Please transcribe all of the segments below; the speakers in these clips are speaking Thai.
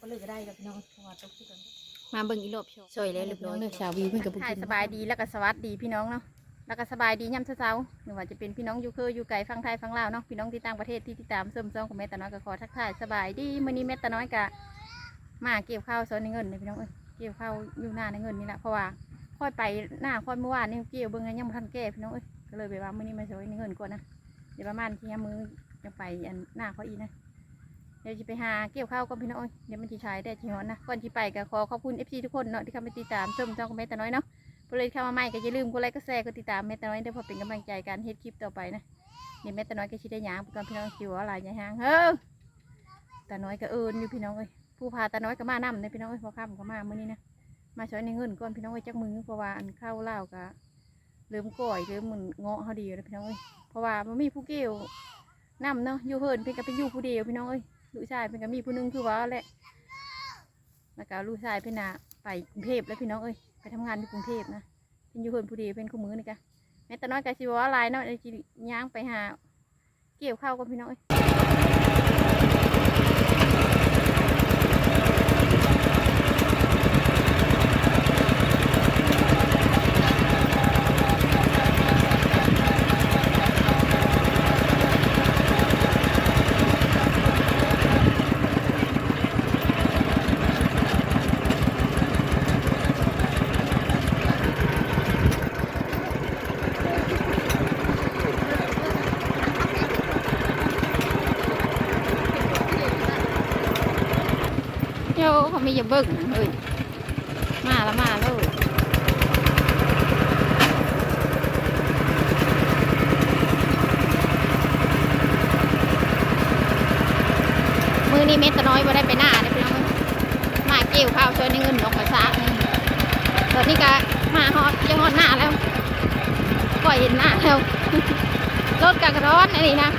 ำปลาเลยก็ได้ดอกพี่น้องเพราะว่าตกที่กันมาเบิ่งอีรอบโชว์ซอยแล้วเรียบร้อยเลือกชาววีเพิ่นกับถ่ายสบายดีแล้วก็สวัสดีพี่น้องเนาะแล้วก็สบายดีย่ำเช้าๆไม่ว่าจะเป็นพี่น้องอยู่เคยอยู่ไกลฟังไทยฟังลาวเนาะพี่น้องที่ต่างประเทศที่ติดตามเสริมซองของแม่ตาน้อยก็ขอทักทายสบายดีมื้อนี้แม่ตาน้อยก็มาเกี่ยวข้าวซอยในเงินเลยพี่น้องเอ้ยเกี่ยวข้าวอยู่หน้าในเงินนี่แหละเพราะว่าค่อยไปหน้าค่อยเมื่อวานนี่เกี่ยวเบิ่งกันยังบ่ทันแก้พี่น้องเอ้ยก็เลยไปว่ามื้อนี้มาซอยในเงินก่อนนะเดี๋ยวประมาณเที่ยงมื้อจะไปอันหน้าเขาอีกนะ เดี๋ยวจะไปหาเกี่ยวข้าวก่อนพี่น้องเดี๋ยวมันจะใช้ได้จีฮอนนะก่อนที่ไปก็ขอขอบคุณเอฟซีทุกคนเนาะที่เข้ามาติดตามชมช่องของแม่ตาน้อยเนาะพอเลยเข้ามาใหม่ก็อย่าลืมกดไลค์กดแชร์กดติดตามแม่ตาน้อยเด้อเพื่อเป็นกำลังใจการเฮ็ดคลิปต่อไปนะเดี๋ยวแม่ตาน้อยก็ชิได้ยางก่อนพี่น้องคิวอะไรย่าห่างเฮ้อตาน้อยก็เอิญอยู่พี่น้องเอ้ยผู้พาตาน้อยก็มานำเลยพี่น้องเอ้ยพอค่ำก็มาเมื้อนี้นะมาช่วยในเงินก่อนพี่น้องเอ้ยจักมือเพราะว่าอันข้าวเล่าก็เริ่มก่อยเริ่มเหมือนเงาะเขาดีแล้วพี่น้องเอ้ยเพราะว่ามันมีผู้เกี่ยวนำเนาะอยู่เฮินเพิ่นก็ไปอยู่ผู้เดียวพี่น้องเอ้ย ลูกชายเป็นก็มีผู้หนึงคือว่าแหละแล้วก็ลูกชายเป็นน่ะไปกรุงเทพแล้วพี่น้องเอ้ยไปทำงานที่กรุงเทพนะเป็นอยู่คนผู้ดีเป็นคู่มือนี่กะแม่ตาน้อยกะสิว่าลายเนาะเดี๋ยวสิย่างไปหา เกี่ยวข้าวกับพี่น้องเอ้ย มีอย่าเบิ่งเอ้ยมาแล้วมาแล้วมือนี้เม็ดตะน้อยบ่ได้ไปหน้าเลยพี่น้องมาเกี่ยวข้าวช่วยในเงินนกกระซะนี่ตอนนี้ก็มาฮอดยังฮอดหน้าแล้วก็เห็นหน้าแล้วรถกระร้อนอันนี้นะ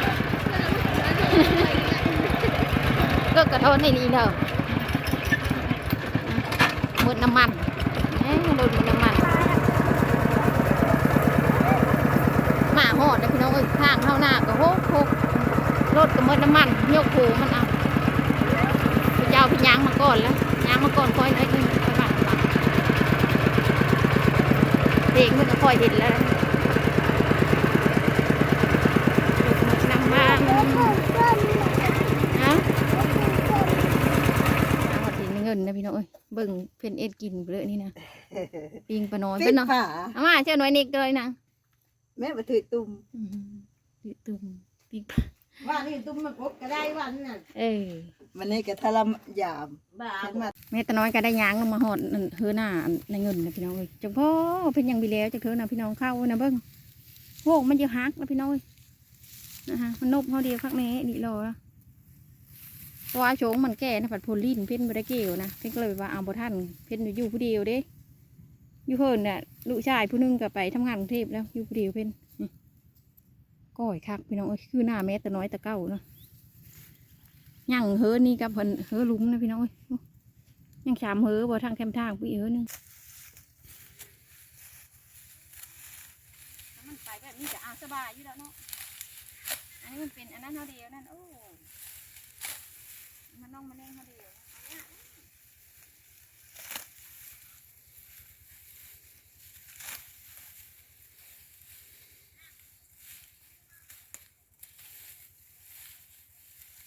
รถกระโดนในนี้เด้อ ดน้ำมันเอ้ยโดนน้ำมัน มาหอดนะพี่น้องเอ้ยทางเข้าหน้าก็โหกโฮกรถก็มดน้ำมันยกโผมันเอาพี่เจ้าพี่ยางมาก่อนแล้วยางมาก่อนคอยหน่อยนึงไปบ้านบ้านเด็กมันก็คอยเห็นแล้วรถหมดน้ำมันฮะ ห อดเห็นเงินนะพี่น้องเอ้ยเบิ่งเพิ่นเอ็ดกินไปเลยนี่นะปิงปลาน้อยติเป็นดเนาะผาเอามาเจ้าหน่อยนิกเลยนะแม่มาถือตุ่มอื้อหือตุ่มปิงปลาว่านี่ตุ่มมันพบก็ได้วันน่ะเออมันนี่ก็ทรมยามบ้าฉันมาแม่ตาน้อยก็ได้ยางลงมาหอดนั่นเฮือหน้าในเงินนะพี่น้องเอ้ยจังพ่อเป็นหยังบีแล้วจังเธอนะพี่น้องเข้านะเบิ่งโวกมันจะหักนะพี่น้องเอ้ยนะฮะมันนบเขาเดียวข้างในนี่รอแล้ว เพราะว่าโฉงมันแก่นะผัดพลินเพ่นบไดเกี่ยวนะเพ่นก็เลยว่าเอาบ่ทันเพ่นอยู่ผู้เดียวเด้อยู่เพิ่นน่ะลูกชายผู้หนึงก็ไปทำงานกรุงเทพแล้วอยู่ผู้เดียวเพ่นก้อยคักพี่น้องคือหน้าแม่แต่น้อยแต่เก้าเนาะย่างเฮอนี่กับเพิ่นเฮอลุ้มนะพี่น้องยยังชามเฮอบ่ทางแคมทางพี่เฮอนึงมันไปแบบนี้จะอาสบายอยู่แล้วเนาะอันนี้มันเป็นอันนั้นเท่าเดียวนั่นโอ้ องมันเองเท่าเดียวเอี่ย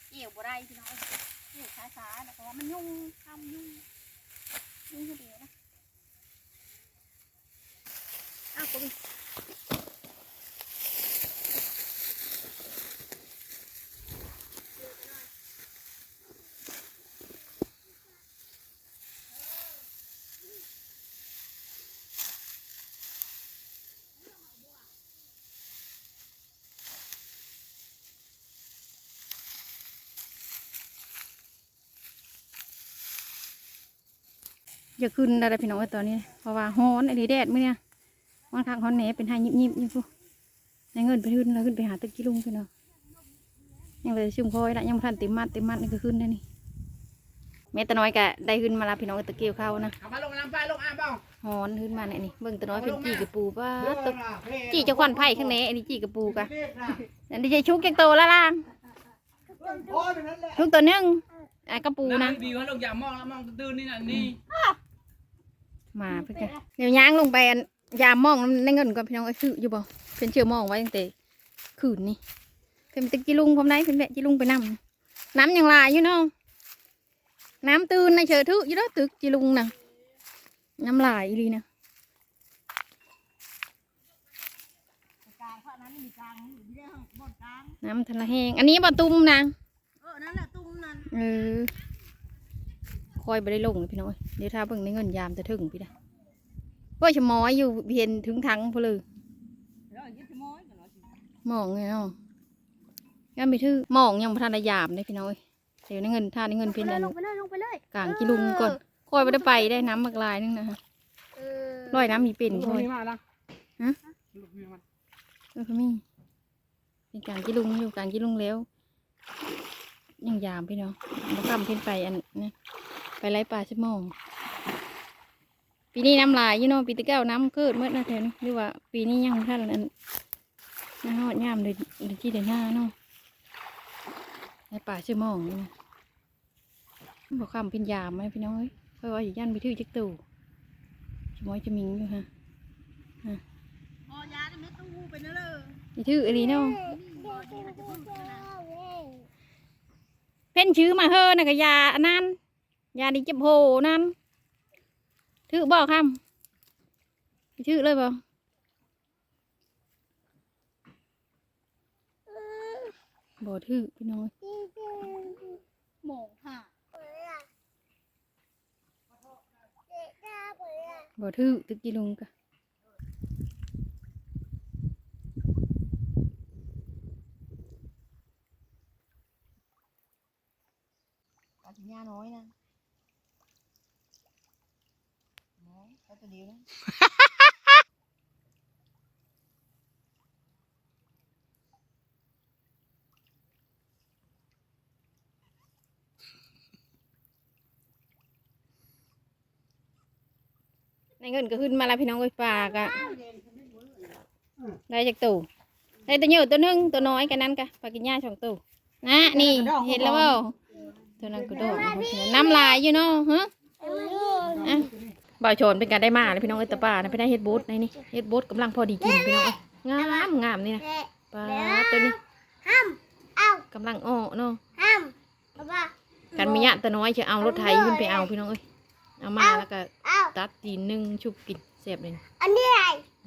เกี่ยวบ่ได้พี่น้องเอี่ยวช้าๆนะเพราะว่ามันยุ่งทำยุ่งยุ่งคนเดียวนะอ้าวกู อย่าขึ้นอะไรพี่น้องเอ้ยตอนนี้ เพราะว่าฮ้อนไอ้นี่แดดมื้อเนี่ยวันข้างฮ้อนแหนเป็นให้ยิบๆอยู่พวกในเงินไปขึ้นแล้วขึ้นไปหาตึกกี่ลุงพี่น้องยังเลยชุ่มคอยละยังบ่ทันเต็มมัดเต็มมัดนี่ก็ขึ้นได้นี่แม่ตาน้อยก็ได้ขึ้นมาแล้วพี่น้องตะเกียวเข้านะเอามาลงน้ำไปลงอ่างเปล่าฮอนขึ้นมาเนี่ยนี่เบิ่งตะน้อยเป็นจีกระปูป้าเออตกน่ะเพ่จีจะควันไผ่ข้างในอันนี้จีกระปูกะเรียกนะอันนี้จะชุกจังโตแล้วล่างโอ้ยเป็นนั้นแหละชุกตัวหนึงไอ้กระปูนะดีว่าลูกอย่ามองแล้วมองตื่นนี่น่ะนี่ มาเพื่อนเดี๋ยวย่างลงไปอันยามมองในเงินก่อนพี่น้องไอ้ยคืออยู่บ่เพิ่นเชื่อมองไว้ตั้งแต่คืนนี่เพิ่นไปตะกี้ลุงพร้อมได้เพิ่นแวะจีลุงไปนำน้ำยังหลายอยู่เนาะน้ำตื่นในเชิดทุอยู่แล้วตึกจีลุงน่ะน้ำลายอีหลีนะกลางเพราะนั้นมีกลางอยู่ที่ห้องบนกลางน้ำทะเลแห้งอันนี้บ่ตุ้มนะเออนั่นแหละตุ้มนั่นเออ คอยไปได้ลงเลยพี่น้อยเดี๋ยวถ้าเบิ่งในเงินยามจะถึงพี่นะก็ชะมอยอยู่เห็นถึงทังพอเลยแล้วยึดม้อยกันเนาะหมองไงเนาะยังไม่ถือหมองยังบ่ทันได้ยามเลยพี่น้อยเดี๋ยวในเงินท่าในเงินเพียนอันลงไปเลยลงไปเลยกลางกิลุงก่อนคอยไปได้ไปได้น้ำมากลายนึงนะฮะเออร้อยน้ำมีเป็นลูกคอยมีมาละฮะลูกมีมาเออเขามีเป็นกลางกิลุงอยู่กลางกิลุงแล้วยังยามพี่น้องมากำเพียนไปอันนะ ไปไล่ปลาชิมองปีนี้น้ำลายอยู่เนาะปีที่เก้าน้ำเกิดเมื่อนาแถวนี้หรือว่า ปีนี้ยังบ่ท่านอันน้าฮอดยามเลยเดือนที่เดือนหน้าเนาะในป่าชื่อหมองนี่นะบอกคำเป็นยามไหมพี่น้องเอ้ยเพราะว่าอยู่ย่านไปทื่อจักตู่ชะมอยจะมิงอยู่ฮะพอยาได้ไม่ตู้ไปนั่นเลยไปทื่ออะไรเนาะเพ่นชื่อมาเฮอนะกะยาอันนั้น ยาดิจับโหนั่นถือบอกคำถือเลยบ่บ่ทื่อพี่น้อยหมองค่ะบอถือตึกกีลุงกะ ปลาถึงยาน้อยนะน้อยก็ตัวเดียวนะ ในเงินก็ขึ้นมาแล้วพี่น้องเอ้ยปลากะได้จากตู่ได้ตัวเยอะตัวหนึงตัวน้อยกันนั้นกะปลากินหญ้าสองตู่นะนี่เห็นแล้วเปล่าตัวนั้นก็โดดน้ำลายอยู่เนาะฮะอะ บ่าวโชนเป็นการได้มาเลยพี่น้องเอ้ยตะป่านะไปได้เฮ็ดบูทในนี่เฮ็ดบูทกำลังพอดีกินพี่น้องเอ้ยงามงามนี่นะปลาตัวนี้ห้ามเอากำลังอ้อเนาะห้ามป้าป้ากันมีหยะตัวน้อยจะเอารถไถขึ้นไปเอาพี่น้องเอ้ยเอามาแล้วก็เอาตัดตีนหนึ่งชุบกินเสียบเลยอันนี้อะไร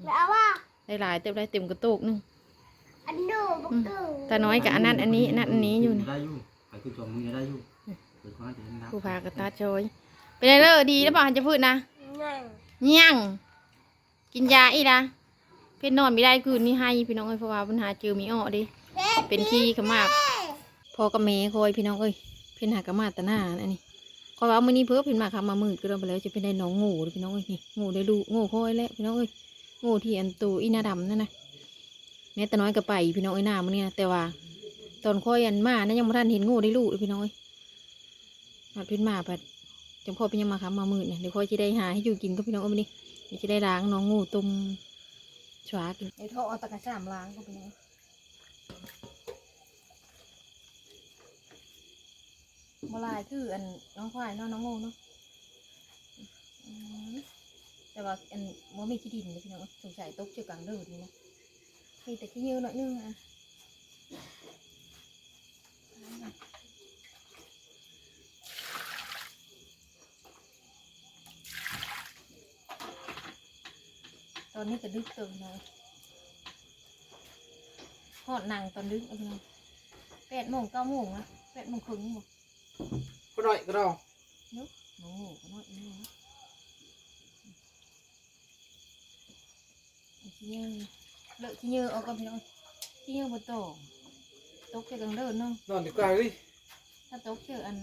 ไม่เอาว่าได้หลายเต็มได้เต็มกระโตกหนึงอันนู้นบักตู้ตาน้อยกับอันนั้นอันนี้อันนั้นอันนี้อยู่นี่ได้อยู่ใครคือตัวมึงจะได้อยู่เปิดความจะเห็นนะผู้พากระตาโชยเป็นไรเลอดีแล้วป่ะจะพูดนะ นั่งยังกินยาอีละเพ่นนอนไม่ได้คืนนี้ให้พี่น้องเอ้ยเพราะว่าปัญหาเจอมีอ้อดิเป็นขี้ขมากพอกับเมยคอยพี่น้องเอ้ยเพ่นหากระมาตหน้าอันนี้คอยว่ามื้อนี้เพิ่อเพ่นมาคำมามืดก็เริ่มไปแล้วจะเป็นได้น้องงูเด้อพี่น้องเอ้ยนี่งูได้ลูงูคอยแล้วพี่น้องเอ้ยงูที่อันตูอีหนาดำนั่นนะแม่ตาน้อยก็ไปพี่น้องเอ้ยหน้ามันเนี่ยแต่ว่า ตอนคอยอันมานะยังไม่ทันเห็นงูได้ลูกพี่น้องเอ้ยมาเพ่นมาปัด จังพอเป็นยังมาครับมามืดเนี่ยเดี๋ยวค่อจะได้หาให้อยู่กินก็พี่น้องเอาไปนี่เดี๋ยวจะได้ล้างน้องงูต้มชวากินไอ้ท่อเอาตะกร้าสามล้างก็ไปเลยมาลายคืออันน้องควายเนาะน้องงูเนาะแต่ว่าอันมันมีขี้ดินเลยพี่น้องสงสัยตกเจือกลางเดินนี่นะมีแต่ขี้เยอหน่อยนึงอะ อนนี้ก็ดึกเติมเลยหอดหนังตอนดึกเอาพี่น้องแปดโมงเก้าโมงนะแปดโมงครึ่งบ่ก็ได้ก็ได้โอ้โหก็น้อยนี่นะขี้เยอะเลอะขี้เยอะเอาก็พี่น้องขี้เยอะบนโต๊ะตกเจอกังเดินเนาะนอนดีกว่าเลยถ้าตกเจออัน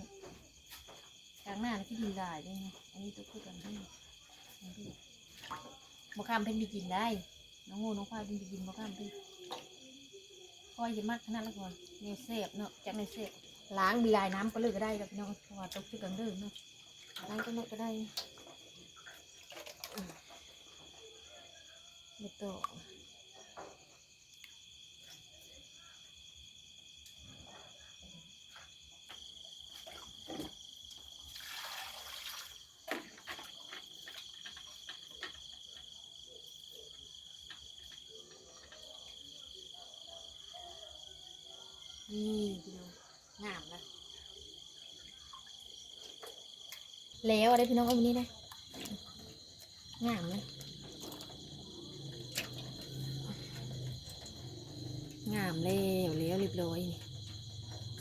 กลางหน้านี่ขี้ดินได้ด้วยนะอันนี้ตกเจอกันเดิน บะคำเป็นไปกินได้ น้องงูน้องควายเป็นไปกินบะคำเป็นคอยจะมักขนาดละก่อนเนี่ยเสพเนาะจากในเสพล้างมีลายน้ำก็เลิก็ได้กับพี่น้องเพราะว่าตกชื่อกังเดินเนาะล้างก็นกก็ได้อื นี่พี่น้องงามนะแล้วอะไรพี่น้องเอาวันนี้นะงามนะงามแล้วแล้วเรียบร้อยนี่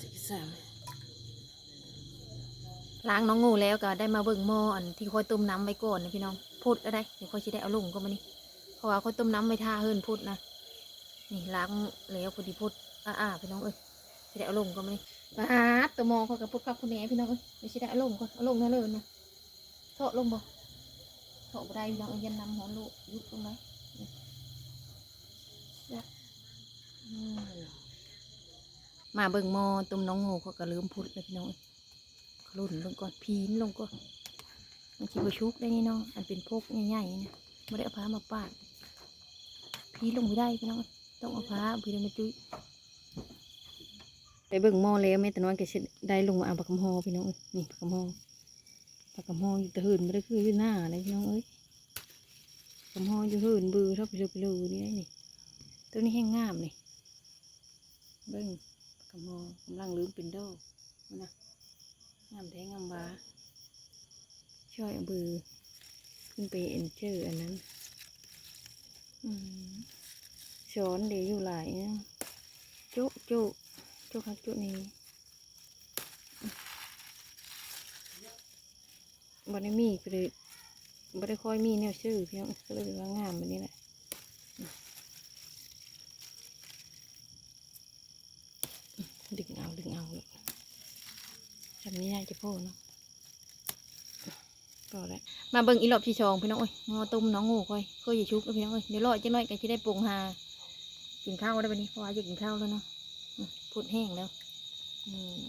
สิบสามล้างน้องงูแล้วก็ได้มาเบิ่งหม้ออันที่ค่อยต้มน้ำไว้ก่อนนะพี่น้องพุดอะไรเดี๋ยวค่อยชีได้เอาลุงก็มานี่เพราะว่าค่อยต้มน้ำไว้ท่าเฮิรนพุดนะนี่ล้างแล้วพอดีพุดอ่าๆพี่น้องเอ้ย จะได้เอาลงก็มานี่ปาตัวมองเขากับพุดคักคุณแหน่พี่น้องเอ้ยไม่ใช่ได้เอาลงก่อนเอาลงนั่นเลยนะโถลงบ่โถบ่ได้พี่น้องย็นนำหัวลูกยุบลงไหมมาเบิ่งมอตุ่มน้องโง่เขาก็ลืมพุดเลยพี่น้องเอ้ยเขลุ่นลงก่อนพีนลงก่อนมันชิบชุกได้นี่น้องอันเป็นพกใหญ่ๆนะไม่ได้เอาผ้ามาปาดพีนลงไม่ได้พี่น้องต้องเอาผ้าพีนมาจุ้ย ไปเบิ่งหมอแล้วแม่แต่น้อยก็สิได้ลงมาเอาบักกำฮอพี่น้องเอ้ยนี่บักกำฮอปากกระมออยู่ต่หืนไม่ได้คืออยู่หน้าเลยพี่น้องเอ้ยกระมออยู่หืนบือถ้าไปดูไปดูนี่นี่ตัวนี้แห้งงามเลยเบิ้งปากกระมอกำลังลืมเป็นดอกนั่นนะงามแท้งามบาช่อยเบือขึ้นไปเอ็นเจอร์อันนั้นอืมช้อนเดี๋ยวอยู่หลายนะโจ๊ะโจ๊ะ จ๊ะครับจ๊ะนี่บ่ได้มีก็เลยบ่ได้ค่อยมีแนวชื่อพี่น้องก็เลยว่างามแบบนี้แหละดึงเอาดึงเอาทำนี้น่าจะพ่อเนาะก็แล้วมาเบิ่งอีหลอบที่สองพี่น้องเอ้ยงอตุ้มน้องงูค่อยค่อยอย่าชุบแล้วพี่น้องเอ้ยเดี๋ยวรอจังหน่อยก็จะได้ปรุงหากินข้าวได้วันนี้เพราะว่าจะกินข้าวแล้วเนาะ พูดแห้งแล้วอืม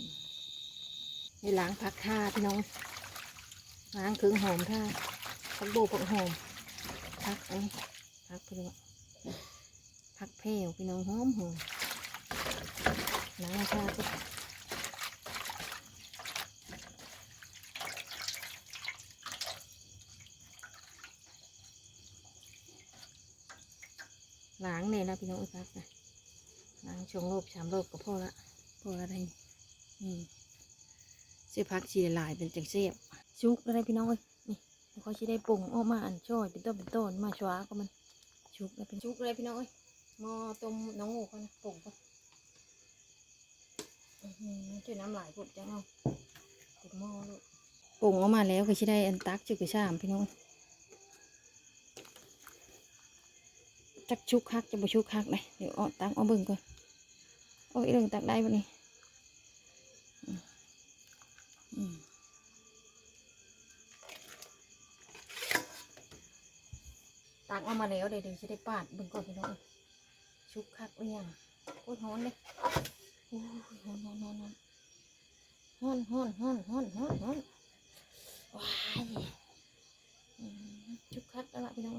นี่ล้างพักท่าพี่น้องล้างเครื่องหอมท่าพักโบผักหอมพักอันนี้พักพี่น้องพักแพรวพี่น้องหอมหอมล้างท่าก็ล้างเนี่ยนะพี่น้องพักนะ ล้างชงโลบสามโลบก็พอละพอละได้อืมเสียพักชีลายเป็นจังเสียบชุกอะไรพี่น้องเอ้ยนี่เขาชีได้ปรุงออกมาอันช่อยเป็นต้นเป็นต้นมาชัวก็มันชุกแล้วเป็นชุกอะไรพี่น้องเอ้ยหม้อต้มน้องงูเขานะปรุงก็ช่วยน้ำไหลายพดจังเอาติดหม้อลูกปรุงออกมาแล้วก็ชีได้อันตักจุกกระชามพี่น้องจักชุกคักจะบ่ชุกคักเลยเดี๋ยวเอตักเอาเบิ่งก่อน โอ้ยเรื่องตักได้ปะนี่ตักเอามาแล้วเดี๋ยวจะได้ปาดบิ่งก่อนพี่น้องชุบคักหรือยังโคตรฮ้อนเลยโอ้ยฮ้อนฮ้อนฮ้อนฮ้อนฮ้อนฮ้อนฮ้อนฮ้อนฮ้อนว้ายชุบคักแล้วล่ะพี่น้อง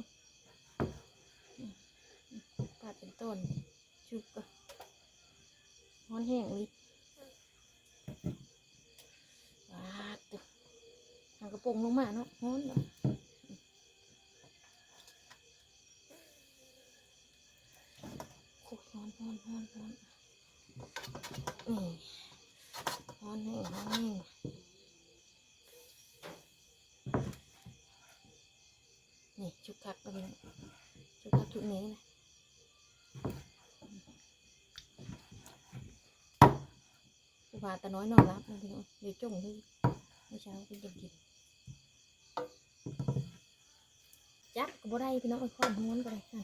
ปาดเป็นต้นชุบก็ฮ้อน แห้งเลยปาตึหางกระโปรงลงมาเนาะฮ้อนเนาะโคตรฮ้อนฮ้อนฮ้อนฮ้อนนี่ฮ้อนแห้งฮ้อนแห้งนี่ชุกคักแล้วพี่น้องชุกคักชุกนี้นะผู้พา ตาน้อยนอนรับนะพี่น้องเดี๋ยวจงเลยเมื่อเช้าเป็นยังกินจับก็บ่ได้พี่น้องเอาข้อนห้อนก็ได้ค่ะ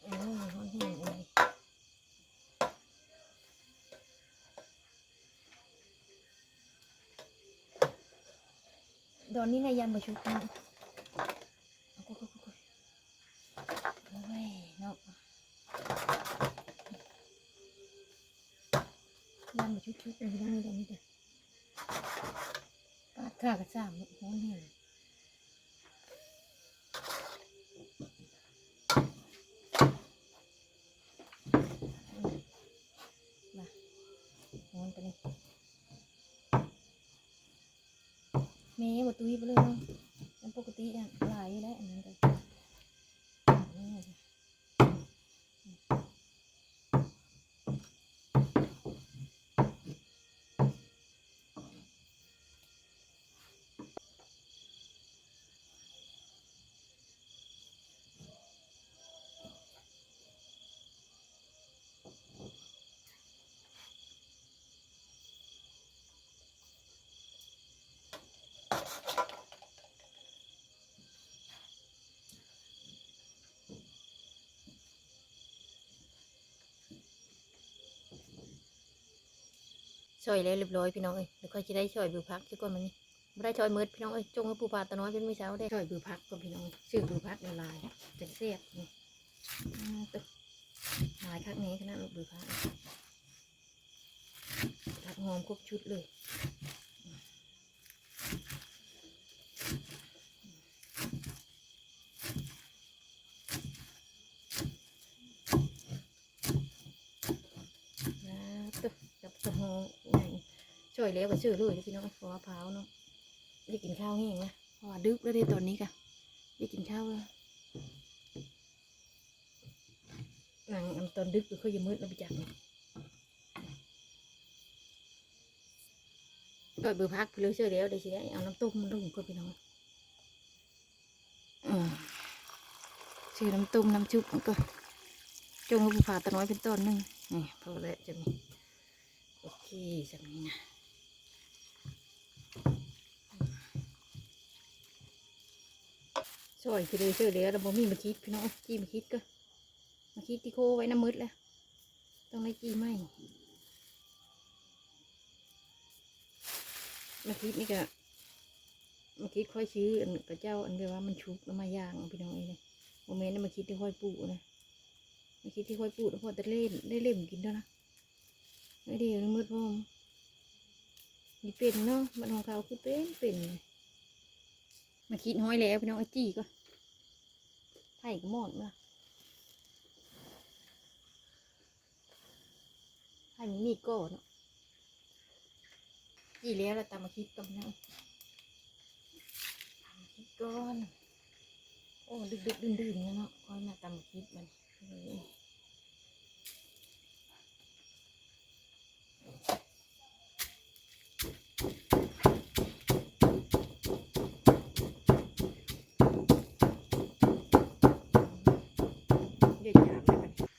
โอ้ยห้อนแห้งเลยดอนนี้นายยันมาชุบนะามโอ้นี่นเลยเมย์บตุยไปเลยเนาะมันปกติอะลายได้อันนั้นเลย ช่วยแล้วเรียบร้อยพี่น้องเอ้ยเดี๋ยวค่อยจะได้ช่วยบือพักที่ก้นมันนี่ไม่ได้ช่วยมืดพี่น้องเอ้ยจงให้ผู้พาตะน้อยเป็นมือเช้าได้ช่วยบือพักก็พี่น้องชื่อบือพักละลายจะเสียบนี่ตึกลายคักนี้ขนาดลูกบือพักพักหอมครบชุดเลย นะตึกกับสมองไง ช่วยแล้วก็ชื่อเลยพี่น้องเพราะว่าพร้าวเนาะได้กินข้าวแห้งนะเพราะว่าดึกแล้วได้ตอนนี้กะได้กินข้าวแล้วนางอันตอนดึกก็ค่อยจะมืดแล้วไปจักเนี่ยก็เบื่อพักไปเลยเชื่อแล้วเดี๋ยวสิได้เอาน้ำต้มมันลงก็พี่น้องอืมชื่อน้ำต้มน้ำชุบมันก็จงลูกผาตะน้อยเป็นต้นหนึ่งนี่พอแล้วจะมีโอเคสักนี้นะ อยคือเลยเชื่อเลยเราบ่มีมาคิดพี่น้องจี้มาคิดก็มาคิดที่โคไว้น้ำมืดแล้วต้องได้จี้ไหมมาคิดนี่ก็มาคิดค่อยชื้ออันกระเจ้าอันเดียวว่ามันชุบแล้วมาย่างพี่น้องเอ้ยเลยโมเมนต์นั้นมาคิดที่ค่อยปลูกนะมื่อกี้ที่ค่อยพูดพอจะเล่นได้เล่มกินแล้วนะไม่ดียวนะมืดพ่อมนี่เป็นเนาะมันของเขาคือเป็นเป็นมาคิดห้อยแล้วพี่น้องไอจี้ก็ ไผ่ก็หมดละไผ่มีมีก้อนเนาะจี้แล้วแล้วตามมาคิดกันนะตามมาคิดก้อน โอ้ดึกดึกดื่นดื่นๆเนาะคอยมาตามมาคิดมัน เดี๋ยวจาม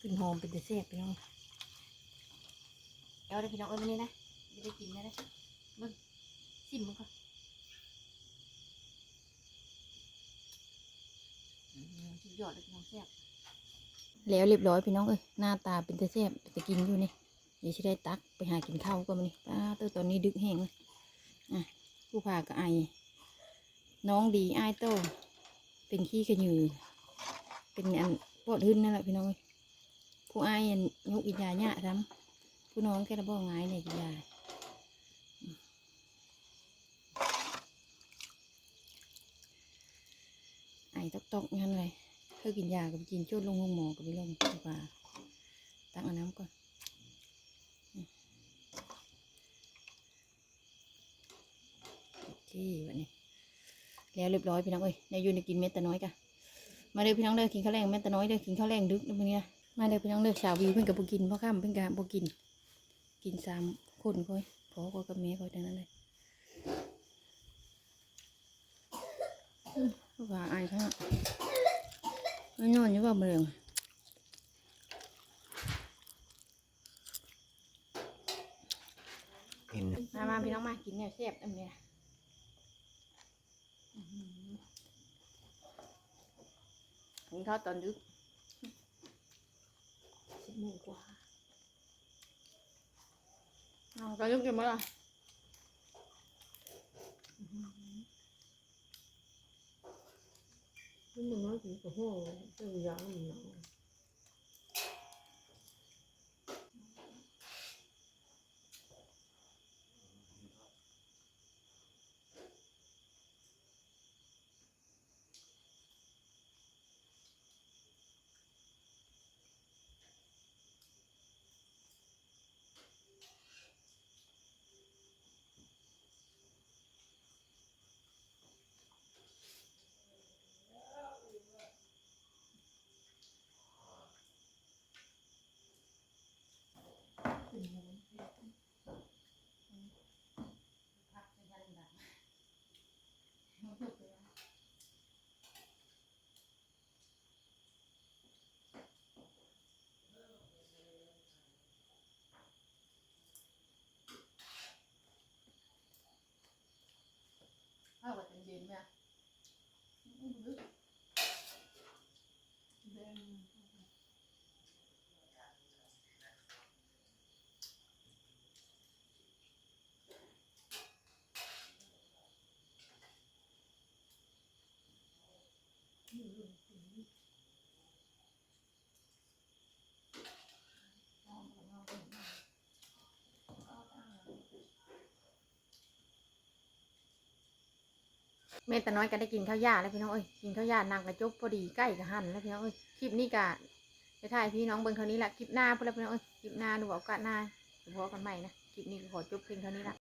กลิ่นหอมเป็นแต่แซ่บพี่น้องเอาได้พี่น้องเอ้ยวันนี้นะจะได้กินได้เลยมึงชิมมึงก่อนสุดยอดเลยพี่น้องแซ่บแล้วเรียบร้อยพี่น้องเอ้ยหน้าตาเป็นแต่แซ่บแต่กินอยู่นี่เดี๋ยวจะได้ตักไปหากินข้าวก็มานี่ป้าเตอตอนนี้ดึกแห้งเลยอะผู้พาก็ไอน้องดีไอายโตเป็นขี้ขยือเป็นอันปอดหึ้นนั่นแหละพี่น้องเอ้ย ผู้อายยุกินยาเนี่ยทำผู้น้องแกระบอกง่ายเนี่ยกินยาไอตอกตอกงั้นเลยเธอกินยากับกินจุดลงห้องหมอกับไปลงดีกว่าตั้งเอาน้ำก่อนโอเควันนี้แล้วเรียบร้อยพี่น้องเอ้ยนายยูนกินเม็ดต่น้อยกะมาเลยพี่น้องเด้อกินข้าวแรงเม็ดต่น้อยเด้อกินข้าวแรงดึกนะพวกนี้นะ มาเด้อพี่น้องเด้อสาววีเพิ่นกับบ่กินพ่อข้ามเพิ่นกับบ่กิน กินสามคนค่อยพอก็กับแม่ค่อยเท่านั้นเลยอื้อว่าอายเขาอะมันนอนอยู่ว่าเมืองเห็นมามาพี่น้องมากินแนวแซ่บอันนี้นะอื้อหือกินข้าวตอนดึก สิบโมงกว่าเอาตอนดึกกินมั้ แม่ตาน้อยก็ได้กินข้าวยาแล้วพี่น้องเอ้ยกินข้าวยานางกระจบพอดีใกล้กับหั่นแล้วพี่น้องเอ้ยคลิปนี้กะจะถ่ายพี่น้องเบิ้งเท่านี้ละคลิปหน้าเพื่อนแล้วพี่น้องเอ้ยคลิปหน้าดูว่าโอกาสหน้าเฉพบกันใหม่นะคลิปนี้ขอจบเพียงเท่านี้ละ